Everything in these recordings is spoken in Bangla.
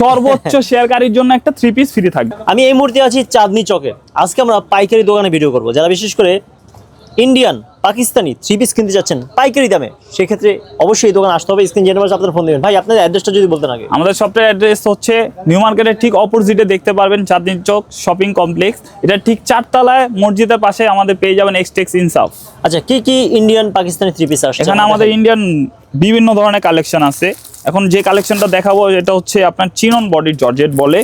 সর্বোচ্চ শেয়ারকারীর জন্য একটা থ্রি পিস ফ্রি থাকবে। আমি এই মুহূর্তে আছি চাঁদনি চকে আজকে আমরা পাইকারি দোকানে ভিডিও করব। যারা বিশেষ করে ইন্ডিয়ান পাকিস্তানি থ্রি পিস কিনতে যাচ্ছেন পাইকারি দামে সেক্ষেত্রে অবশ্যই এই দোকানে আসতে হবে। স্ক্রিন জেনে আপনার ফোন দেবেন। ভাই আপনাদের অ্যাড্রেসটা যদি বলতে আগে। আমাদের শপটার অ্যাড্রেস হচ্ছে নিউ মার্কেটের ঠিক অপোজিটে দেখতে পারবেন চাঁদনি চক শপিং কমপ্লেক্স এটা ঠিক চারতলায় মসজিদের পাশে আমাদের পেয়ে যাবেন এক্সটেক্স ইনসাফ আচ্ছা কি কি ইন্ডিয়ান পাকিস্তানি থ্রি পিস আসছে? এখানে আমাদের ইন্ডিয়ান বিভিন্ন ধরনের কালেকশন আছে। এখন যে কালেকশনটা দেখাবো এটা হচ্ছে আপনার চিনন বডি জর্জেট বলে।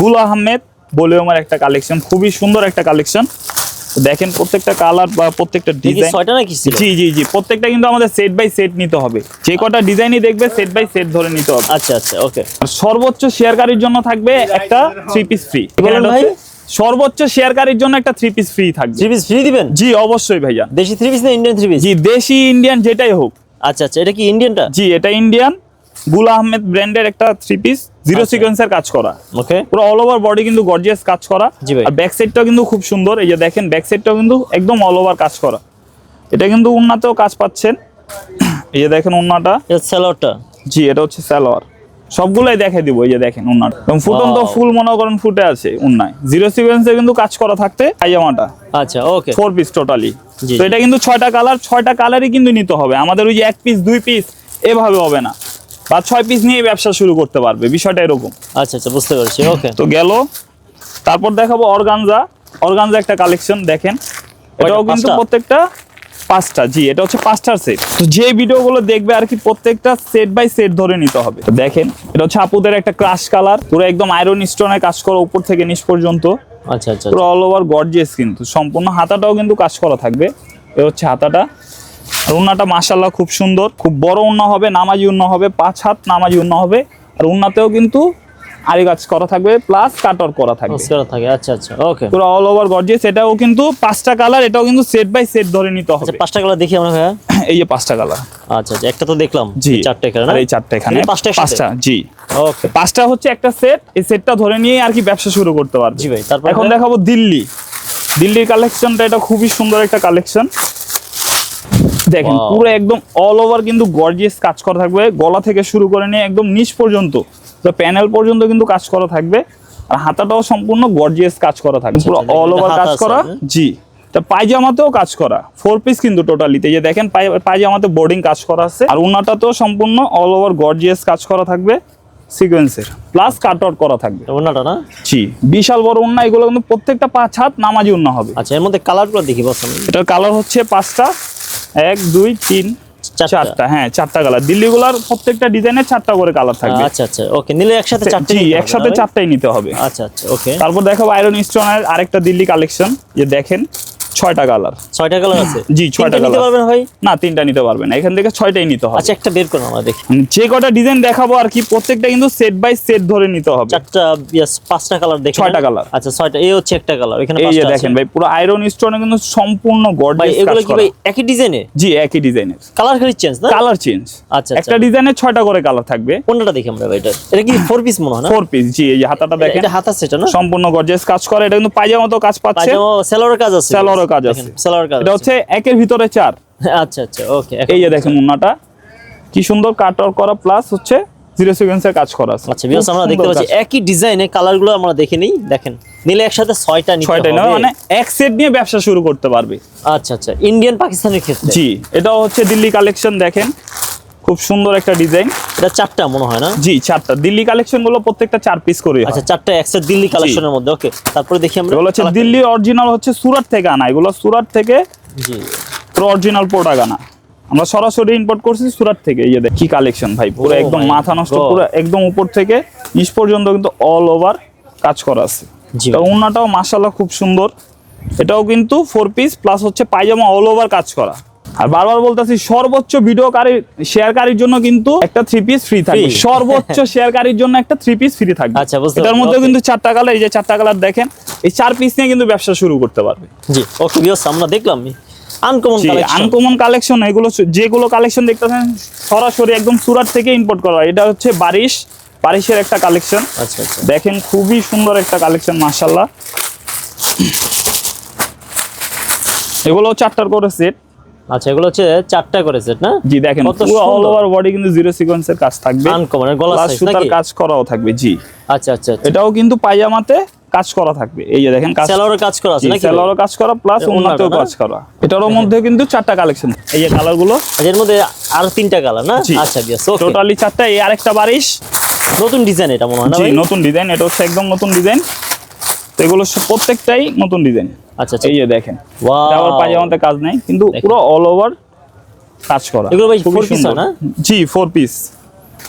গুল আহমেদ বলিউমের একটা কালেকশন খুবই সুন্দর একটা কালেকশন দেখেন প্রত্যেকটা কালার বা প্রত্যেকটা ডিজাইন ছয়টা নাকি ছিল? জি জি জি প্রত্যেকটা কিন্তু আমাদের সেট বাই সেট নিতে হবে। যে কটা ডিজাইনই দেখবে সেট বাই সেট ধরে নিতে হবে। আচ্ছা আচ্ছা ওকে। আর সর্বোচ্চ শেয়ারকারীর জন্য থাকবে একটা থ্রি পিস ফ্রি বলেন ভাই? সর্বোচ্চ শেয়ারকারীর জন্য একটা থ্রি পিস ফ্রি থাকবে। থ্রি পিস ফ্রি দিবেন? জি অবশ্যই ভাইয়া দেশি থ্রি পিস না ইন্ডিয়ান থ্রি পিস জি দেশি ইন্ডিয়ান যেটাই হোক। আচ্ছা আচ্ছা এটা কি ইন্ডিয়ানটা জি এটা ইন্ডিয়ান গুল আহমেদ ব্র্যান্ডের একটা থ্রি পিস জিরো। সিকোয়েন্সের কাজ করা ওকে পুরো অল ওভার বডি কিন্তু গর্জিয়াস কাজ করা। আর ব্যাক সাইডটাও কিন্তু খুব সুন্দর এই যে দেখেন ব্যাক সাইডটাও কিন্তু একদম অল ওভার কাজ করা। এটা কিন্তু উন্নাতেও কাজ পাচ্ছেন। এই যে দেখেন উন্নাটা। স্যালোয়ারটা জি এটা হচ্ছে সালোয়ার। সবগুলাই দেখে দিব এই যে দেখেন উন্নাটা। এবং ফুটন তো ফুল মনে করেন ফুটে আছে উন্নায়। জিরো সিকোয়েন্সে কিন্তু কাজ করা থাকতে পায়জামাটা। আচ্ছা ওকে ফোর পিস টোটালি তো এটা কিন্তু ছয়টা কালার ছয়টা কালারই কিন্তু নিতে হবে। আমাদের ওই যে এক পিস দুই পিস এভাবে হবে না। বা ছয় পিস নিয়ে ব্যবসা শুরু করতে পারবে বিষয়টা এরকম। আচ্ছা আচ্ছা বুঝতে পারছি ওকে তো গেল। তারপর দেখাবো অর্গানজা। অর্গানজা একটা কালেকশন দেখেন। এটাও কিন্তু প্রত্যেকটা পাঁচটা জি এটা হচ্ছে পাঁচটার সেট তো যে ভিডিওগুলো দেখবে আর কি প্রত্যেকটা সেট বাই সেট ধরে নিতে হবে। তো দেখেন এটা হচ্ছে আপুদের একটা ক্রাশ কালার পুরো একদম আয়রন স্টোনে কাজ করা উপর থেকে নিচ পর্যন্ত। আচ্ছা আচ্ছা পুরো অল ওভার গর্জিয়াস কিন্তু। সম্পূর্ণ হাতাটাও কিন্তু কাজ করা থাকবে। এ হচ্ছে হাতাটা। আর উন্নাটা মাশাল্লাহ খুব সুন্দর। খুব বড় উন্না হবে নামাজি উন্না হবে পাঁচ হাত নামাজি উন্না হবে। আর উন্নাতেও কিন্তু আরি গাছ করা থাকবে প্লাস কাটর করা থাকবে। নমস্কার থাকে আচ্ছা আচ্ছা ওকে পুরো অল ওভার গর্জিয়াস এটাও কিন্তু পাঁচটা কালার এটাও কিন্তু সেট বাই সেট ধরে নিতে আচ্ছা হবে। পাঁচটা কালার দেখি আমরা ভাইয়া। এই যে পাঁচটা কালার আচ্ছা আচ্ছা একটা তো দেখলাম জি চারটে এখানে আর এই চারটা এখানে। পাঁচটা পাঁচটা জি। ওকে পাঁচটা হচ্ছে একটা সেট এই সেটটা ধরে নিয়ে আর কি ব্যবসা শুরু করতে পারবে। জি ভাই, তারপর এখন দেখাবো দিল্লি। দিল্লির কালেকশনটা এটা খুবই সুন্দর একটা কালেকশন দেখেন পুরো একদম অল ওভার কিন্তু গর্জিয়াস কাজ করা থাকবে। গলা থেকে শুরু করে নিয়ে একদম নিচ পর্যন্ত প্যানেল পর্যন্ত কিন্তু কাজ করা থাকবে। আর হাতাটাও সম্পূর্ণ গর্জিয়াস কাজ করা থাকবে পুরো আচ্ছা, অল ওভার কাজ করা? জি তা পায়জামাতেও কাজ করা ফোর পিস কিন্তু টোটালিতে যে দেখেন পায়জামাতে বোর্ডিং কাজ করা আছে। আর উন্নাটাতেও সম্পূর্ণ অল ওভার গর্জিয়াস কাজ করা থাকবে সিকোয়েন্সের প্লাস কাট আউট করা থাকবে। ওনাটা না? জি বিশাল বড় উন্না এগুলো কিন্তু প্রত্যেকটা পাঁচ হাত নামাজি উন্না হবে। আচ্ছা এর মধ্যে কালারগুলো দেখি বস। এটার কালার হচ্ছে পাঁচটা এক দুই তিন চারটা। হ্যাঁ চারটা কালার দিল্লিগুলার প্রত্যেকটা ডিজাইনের চারটা করে কালার থাকবে। আচ্ছা আচ্ছা ওকে নিলে একসাথে চারটা জি একসাথে চারটাই নিতে হবে। আচ্ছা আচ্ছা ওকে তারপর দেখাবো আয়রন স্টোনের আরেকটা দিল্লি কালেকশন যে দেখেন ছয়টা কালার। ছয়টা কালার আছে? জি, ছয়টা নিতে পারবেন ভাই? না তিনটা নিতে পারবেন। এখান থেকে ছয়টাই নিতে হবে। আচ্ছা একটা বের করুন আমরা দেখি। যে কটা ডিজাইন দেখাবো আর কি প্রত্যেকটা কিন্তু সেট বাই সেট ধরে নিতে হবে। চারটা yes, পাঁচটা কালার দেখি ছয়টা colour। আচ্ছা ছয়টা এই হচ্ছে একটা কালার এখানে পাঁচটা দেখেন ভাই পুরো আয়রন স্টোনে কিন্তু সম্পূর্ণ ভাই গর্জিয়াস এগুলো কি ভাই একই ডিজাইনে জি একই ডিজাইনের। কালার খালি চেঞ্জ না? কালার চেঞ্জ আচ্ছা একটা আচ্ছা ডিজাইনে ছয়টা করে কালার থাকবে। কোনটা দেখি আমরা ভাই এটা? এটা কি ফোর পিস মনে হয় না? ফোর পিস জি এই হাতাটা দেখেন। এটা হাতা সেটা না? সম্পূর্ণ গর্জিয়াস কাজ করে এটা কিন্তু পায়জামা তো কাজ পাচ্ছে। পায়জামা সেলোয়ারের কাজ আছে। সেলোয়ারের কাজ আছে। সেলোয়ারের কাজ এটা হচ্ছে একের ভিতরে চার। আচ্ছা আচ্ছা ওকে এই যে দেখেন উন্নাটা কি সুন্দর কাট করা প্লাস হচ্ছে জিরো সিকোয়েন্সের কাজ করা আছে। আচ্ছা বিকজ আমরা দেখতে পাচ্ছি। একই ডিজাইনে কালারগুলো আমরা দেখে নেই। দেখেন নিলে একসাথে ছয়টা নিতে ছয়টা না মানে এক সেট নিয়ে ব্যবসা শুরু করতে পারবে। আচ্ছা আচ্ছা ইন্ডিয়ান পাকিস্তানের ক্ষেত্রে। জি এটা হচ্ছে দিল্লি কালেকশন দেখেন। খুব সুন্দর একটা ডিজাইন। এটা চারটা মনে হয় না? জি চারটা। দিল্লি কালেকশনগুলো প্রত্যেকটা চার পিস করে আচ্ছা চারটা একসাথে দিল্লি কালেকশনের মধ্যে ওকে তারপরে দেখি আমরা এগুলো হচ্ছে দিল্লি অরিজিনাল হচ্ছে সুরাট থেকে আনা। এগুলো সুরাট থেকে জি। অরিজিনাল প্রোডাক্ট আনা। আমরা সরাসরি ইম্পোর্ট করছি সুরাট থেকে। এই যে দেখ, কি কালেকশন ভাই পুরো Oh একদম মাথা নষ্ট পুরো একদম উপর থেকে নিচ পর্যন্ত কিন্তু অল ওভার কাজ করা আছে। জি তো উন্নাটাও মাশাল্লাহ খুব সুন্দর। এটাও কিন্তু ফোর পিস প্লাস হচ্ছে পায়জামা অল ওভার কাজ করা। আর বারবার বলতেছি সর্বোচ্চ ভিডিও ভিডিওকারী শেয়ারকারীর জন্য কিন্তু একটা থ্রি পিস ফ্রি থাকবে। সর্বোচ্চ শেয়ারকারীর জন্য একটা থ্রি পিস ফ্রি থাকবে। আচ্ছা, বুঝতে এটার মধ্যে কিন্তু চারটা কালার এই যে চারটা কালার দেখেন এই চার পিস নিয়ে কিন্তু ব্যবসা শুরু করতে পারবে। জি ওকে বিকজ আমরা দেখলাম আনকমন কালেকশন আনকমন কালেকশন এগুলো যেগুলো কালেকশন দেখতেছেন সরাসরি একদম সুরাট থেকে ইম্পোর্ট করা হয়। এটা হচ্ছে বারিশ বারিশের একটা কালেকশন আচ্ছা আচ্ছা। দেখেন খুবই সুন্দর একটা কালেকশন মাশাল্লাহ এগুলো চারটার করে সেট আচ্ছা এগুলো হচ্ছে চারটা করে সেট না? জি দেখেন পুরো অল ওভার বডি কিন্তু জিরো সিকোয়েন্সের কাজ থাকবে। আনকমন গলা সাইজ সুতার কাজ করাও থাকবে জি। আচ্ছা আচ্ছা আচ্ছা। এটাও কিন্তু পায়জামাতে কাজ করা থাকবে। এই যে দেখেন কাজ সেলোয়ারের কাজ করা আছে নাকি? ভাই? সেলোয়ারও কাজ করা প্লাস উন্নতেও কাজ করা। এটারও মধ্যে কিন্তু চারটা কালেকশন এই যে কালারগুলো আচ্ছা, এর মধ্যে আর তিনটা কালার না? আচ্ছা ওকে টোটালি চারটা এই আরেকটা বারিশ। নতুন ডিজাইন এটা মনে হয় না নতুন ডিজাইন এটা হচ্ছে একদম নতুন ডিজাইন তো এগুলো সব- প্রত্যেকটাই নতুন ডিজাইন আচ্ছা আচ্ছা। এই যে দেখেন আবার পায়জামাতে কাজ নেই কিন্তু পুরো অল ওভার কাজ করা। এগুলো ভাই সুন্দর। হয় না? জি ফোর পিস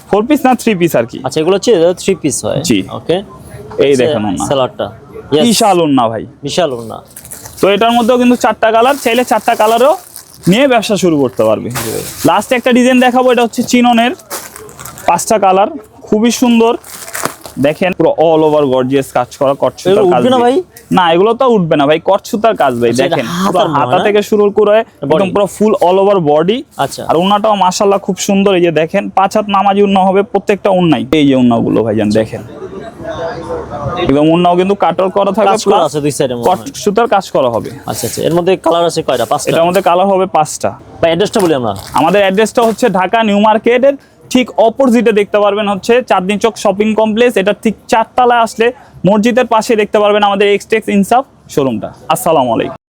ফোর পিস না থ্রি পিস আর কি। আচ্ছা এগুলো হচ্ছে থ্রি পিস হয়? জি। ওকে এই দেখেন না বিশাল না ভাই। বিশাল ওড়না। তো এটার মধ্যেও কিন্তু চারটা কালার চাইলে চারটা কালারও নিয়ে ব্যবসা শুরু করতে পারবে। লাস্টে একটা ডিজাইন দেখাবো এটা হচ্ছে চিননের। পাঁচটা কালার খুবই সুন্দর। দেখেন পুরো অল ওভার গর্জিয়াস কাজ করা কট কাজ উঠবে না ভাই? না এগুলো তো উঠবে না ভাই কট কাজ ভাই আচ্ছা, দেখেন। হাতা থেকে শুরু করে একদম পুরো ফুল অল ওভার বডি আচ্ছা। আর উন্নাটাও মাশাল্লাহ খুব সুন্দর এই যে দেখেন পাঁচ হাত নামাজি উন্না হবে প্রত্যেকটা উন্নাই। এই যে উন্নাগুলো ভাইজান দেখেন। একদম উন্নাও কিন্তু কাটর করা থাকবে কাজ আছে দুই সাইডে সুতার কাজ করা হবে। আচ্ছা আচ্ছা। এর মধ্যে কালার আছে কয়টা? পাঁচটা? এটার মধ্যে কালার হবে পাঁচটা। ভাই অ্যাড্রেসটা বলি আমরা। আমাদের অ্যাড্রেসটা হচ্ছে ঢাকা নিউ মার্কেটের ঠিক অপোজিটে দেখতে পারবেন হচ্ছে চাঁদনি চক শপিং কমপ্লেক্স। এটা ঠিক চারতলায় আসলে মসজিদের পাশে দেখতে পারবেন আমাদের এক্সটেক্স ইনসাফ শোরুমটা আসসালামু আলাইকুম।